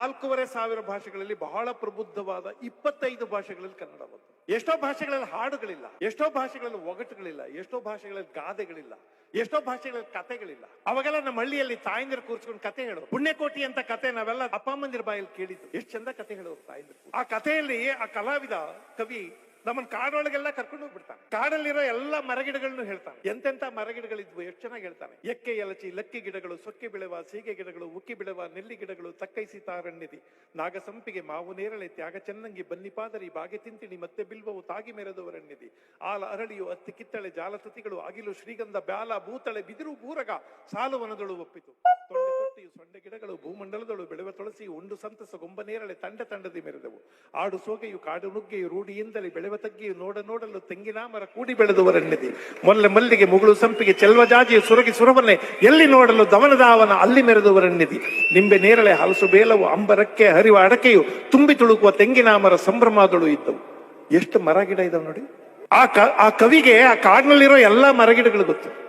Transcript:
ನಾಲ್ಕೂವರೆ ಸಾವಿರ ಭಾಷೆಗಳಲ್ಲಿ ಬಹಳ ಪ್ರಬುದ್ಧವಾದ ಇಪ್ಪತ್ತೈದು ಭಾಷೆಗಳಲ್ಲಿ ಕನ್ನಡ ಬಂತು. ಎಷ್ಟೋ ಭಾಷೆಗಳಲ್ಲಿ ಹಾಡುಗಳಿಲ್ಲ, ಎಷ್ಟೋ ಭಾಷೆಗಳಲ್ಲಿ ಒಗಟುಗಳಿಲ್ಲ, ಎಷ್ಟೋ ಭಾಷೆಗಳಲ್ಲಿ ಗಾದೆಗಳಿಲ್ಲ, ಎಷ್ಟೋ ಭಾಷೆಗಳಲ್ಲಿ ಕತೆಗಳಿಲ್ಲ ಅವಾಗೆಲ್ಲ ನಮ್ಮ ಹಳ್ಳಿಯಲ್ಲಿ ತಾಯಂದಿರು ಕೂರ್ಸ್ಕೊಂಡು ಕತೆ ಹೇಳು ಪುಣ್ಯಕೋಟಿ ಅಂತ ಕತೆ ನಾವೆಲ್ಲ ಅಪ್ಪ ಅಮ್ಮಂದಿರ ಬಾಯಲ್ಲಿ ಕೇಳಿದ್ದು. ಎಷ್ಟು ಚಂದ ಕತೆ ಹೇಳೋರು ತಾಯಂದಿರು ಆ ಕಥೆಯಲ್ಲಿ ಆ ಕಲಾವಿದ, ಕವಿ ನಮ್ಮನ್ನ ಕಾಡೊಳಗೆಲ್ಲ ಕರ್ಕೊಂಡು ಹೋಗ್ಬಿಡ್ತಾನೆ. ಕಾಡಲ್ಲಿರೋ ಎಲ್ಲ ಮರಗಿಡಗಳನ್ನು ಹೇಳ್ತಾನೆ. ಎಂತೆಂತ ಮರಗಿಡಗಳಿದ್ವು ಎಷ್ಟು ಚೆನ್ನಾಗಿ ಹೇಳ್ತಾನೆ. ಎಕ್ಕೆ ಎಲಚಿ, ಲಕ್ಕಿ ಗಿಡಗಳು, ಸೊಕ್ಕೆ ಬೆಳೆವ, ಸೀಗೆ ಗಿಡಗಳು, ಉಕ್ಕಿ ಬೆಳೆವ, ನೆಲ್ಲಿ ಗಿಡಗಳು ತಕ್ಕೈಸಿ ತಾರಣ್ಯದಿ ನಾಗಸಂಪಿಗೆ ಮಾವು ನೇರಳೆ, ತ್ಯಾಗ ಚೆನ್ನಂಗಿ ಬನ್ನಿಪಾದರಿ ಬಾಗೆ ತಿಂತಿಣಿ, ಮತ್ತೆ ಬಿಲ್ವವು ತಾಗಿ ಮೆರೆದವರಣ್ಯದಿ. ಆಲ ಅರಳಿಯು, ಅತ್ತಿ ಕಿತ್ತಳೆ, ಜಾಲತತಿಗಳು, ಅಗಿಲು, ಶ್ರೀಗಂಧ, ಬ್ಯಾಲ, ಭೂತಳೆ, ಬಿದಿರು ಬೂರಗ ಸಾಲು ವನದಳು ಒಪ್ಪಿತು. ತೊಂಡೆ ತೊಟ್ಟಿಯು, ಸೊಂಡೆ ಗಿಡಗಳು ಭೂಮಂಡಲದ ತುಳಸಿ, ಉಂಡು ಸಂತಸ ಗೊಂಬ ನೇರಳೆ ತಂಡ ತಂಡದಿ ಮೆರೆದವು. ಆಡು ಸೋಗೆಯು, ಕಾಡು ನುಗ್ಗೆಯು, ರೂಢಿಯಿಂದಲೇ ಬೆಳೆವ ತಗ್ಗಿಯು ನೋಡ ನೋಡಲು ತೆಂಗಿನ ಮರ ಕೂಡಿ ಬೆಳೆದವರನ್ನಿದೆ ಮೊಲ್ಲೆ ಮಲ್ಲಿಗೆ, ಮುಗುಳು ಸಂಪಿಗೆ ಚೆಲ್ವಜಾಜಿಯು ಸುರಗಿ ಸುರವನೆ, ಎಲ್ಲಿ ನೋಡಲು ದವನದಾವನ ಅಲ್ಲಿ ಮೆರೆದವರನ್ನಿದಿ ನಿಂಬೆ ನೇರಳೆ, ಹಲಸು ಬೇಲವು, ಅಂಬರಕ್ಕೆ, ಹರಿವ ಅಡಕೆಯು, ತುಂಬಿ ತುಳುಕುವ ತೆಂಗಿನ ಮರ ಸಂಭ್ರಮದಳು ಇದ್ದವು. ಎಷ್ಟು ಮರ ಗಿಡ ಇದಾವೆ ನೋಡಿ? ಆ ಕ, ಆ ಕವಿಗೆ, ಆ ಕಾಡಿನಲ್ಲಿರೋ ಎಲ್ಲಾ ಮರಗಿಡಗಳು ಗೊತ್ತು.